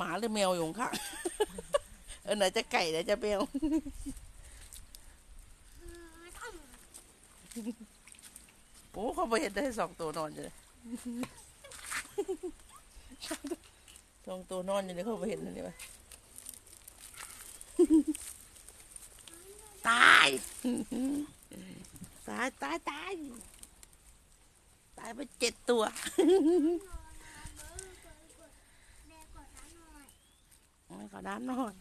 มาหรือแมวอยู่ข้างเออไหนจะไก่ไหนจะแมวโอ้เขาไปเห็นได้สองตัวนอนอยู่เลยสองตัวนอนอยู่เลยเขาไปเห็นนั่นนี่วะตาย ตาย ตาย ตาย ตายไปเจ็ดตัว ไม่ขอน้ำหน่อย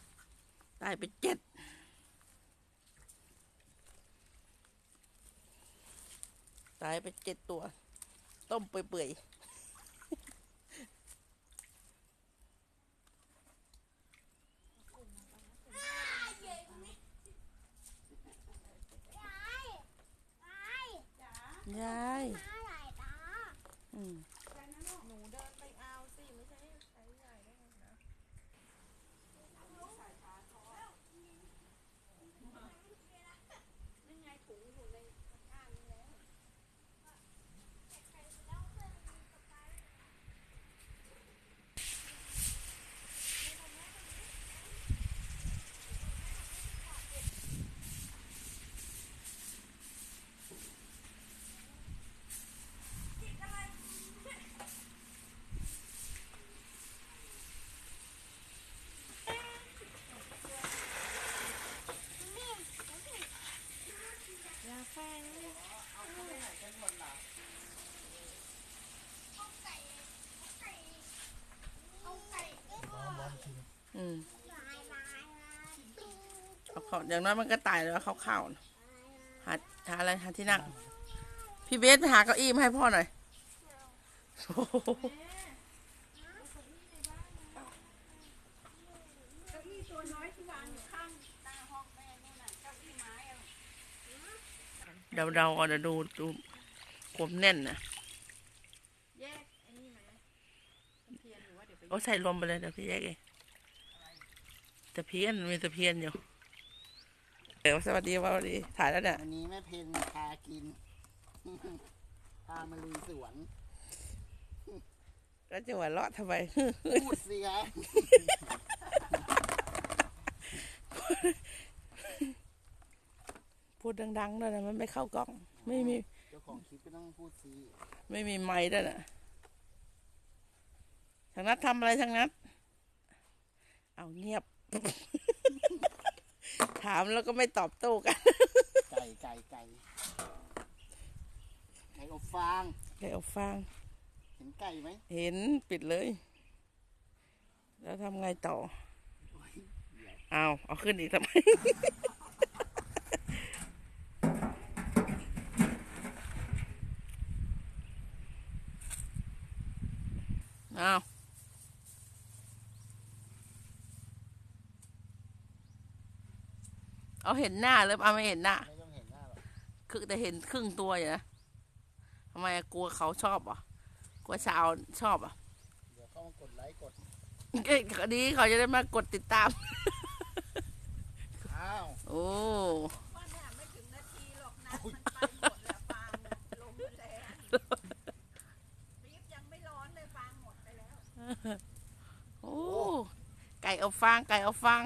ตายไปเจ็ดตายไปเจ็ดตัว ต้มเปื่อยๆยายอืม หนูเดินไปเอาสิไม่ใช่ใช้ใหญ่ได้ไงนะ แฟนเอืมเอาเขาอย่างน้อยมันก็ตายแล้วเขาเข้าน่ะหาหาอะไรหาที่นั่ง พี่เบสไปหาเก้าอี้มาให้พ่อหน่อยโอ้โหเก้าอี้ตัวน้อยที่วางอยู่ข้างแม่นู่นน่ะเก้าอี้ไม้อะ เดาเดาๆก่อนเดี๋ยวดูดูความแน่นนะแยกไอ้นี่ไหมตะเพียนหรือว่าเดี๋ยวไปโอ้ใส่รวมไปเลยเดี๋ยวพี่แยกเองตะเพียนมีตะเพียนอยู่เดี๋ยวสวัสดีสวัสดีถ่ายแล้วเนี่ย วันนี้แม่เพนพากิน พามาลุยสวน แล้วจะหัวเราะทำไม พูดสิคะ พูดดังๆด้วยนะมันไม่เข้ากล้อง ไม่มี เจ้าของคลิปก็ต้องพูดสิไม่มีไม้ด้วยนะทางนัดทำอะไรทางนัดเอาเงียบ ถามแล้วก็ไม่ตอบโต้กัน ไก่ไก่ไก่ไก่อบฟางไก่เอาฟังเห็นไก่ไหมเห็นปิดเลย แล้วทำไงต่อโอ้ยเดี๋ยวเอาเอาขึ้นอีกทำไม อาเอาเห็นหน้าหรือเอาไม่เห็นหน้าไม่ต้องเห็นหน้าหรอกคือแต่เห็นครึ่งตัวอยู่นะทำไมอะกลัวเขาชอบอะกลัวสาวชอบอะ เดี๋ยวเข้ามากดไลค์กด เอ้ยดีเขาจะได้มากดติดตาม อ้าว โอ้ว่าเนี่ยไม่ถึงนาทีหรอกนะมันไปหมดแล้วฟางน่ะลมมันแรงปี๊บยังไม่ร้อนเลยฟางหมดไปแล้ว โอ้ไก่เอาฟางไก่เอาฟาง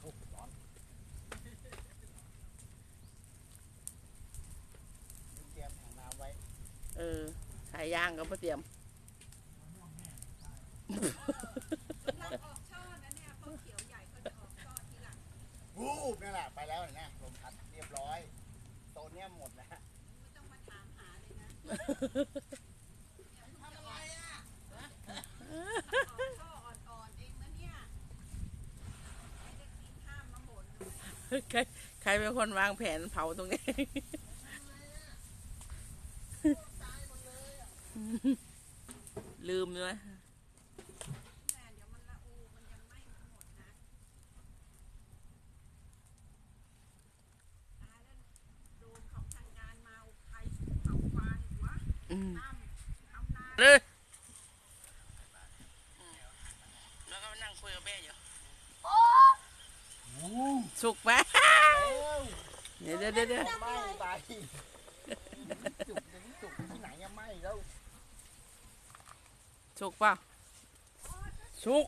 โอ้ร้อนเตรียมถังน้ำไว้เออสายยางก็มาเตรียมเราออกช่อนะเนี่ยพอเขียวใหญ่ก็จะออกช่อทีหลังวูบนี่นแหละไปแล้วเห็นะลมพัดเรียบร้อยโซนเนี้ยหมดแล้วไม่ต้องมาถามหาเลยนะทำอะไรอะออกช่ออ่อนๆเองนะเนี่ยไม่ได้กินข้ามมาหมดเลย ใครใครเป็นคนวางแผนเผาตรงนี้ลืมเลยแม่เดี๋ยวมันละอูมันยั ดี๋ยวเดี๋ยวเดี๋ยวไหม้ไปจุกยังจุกที่ไหนยังไหม้แล้วสุกเปล่ะสุก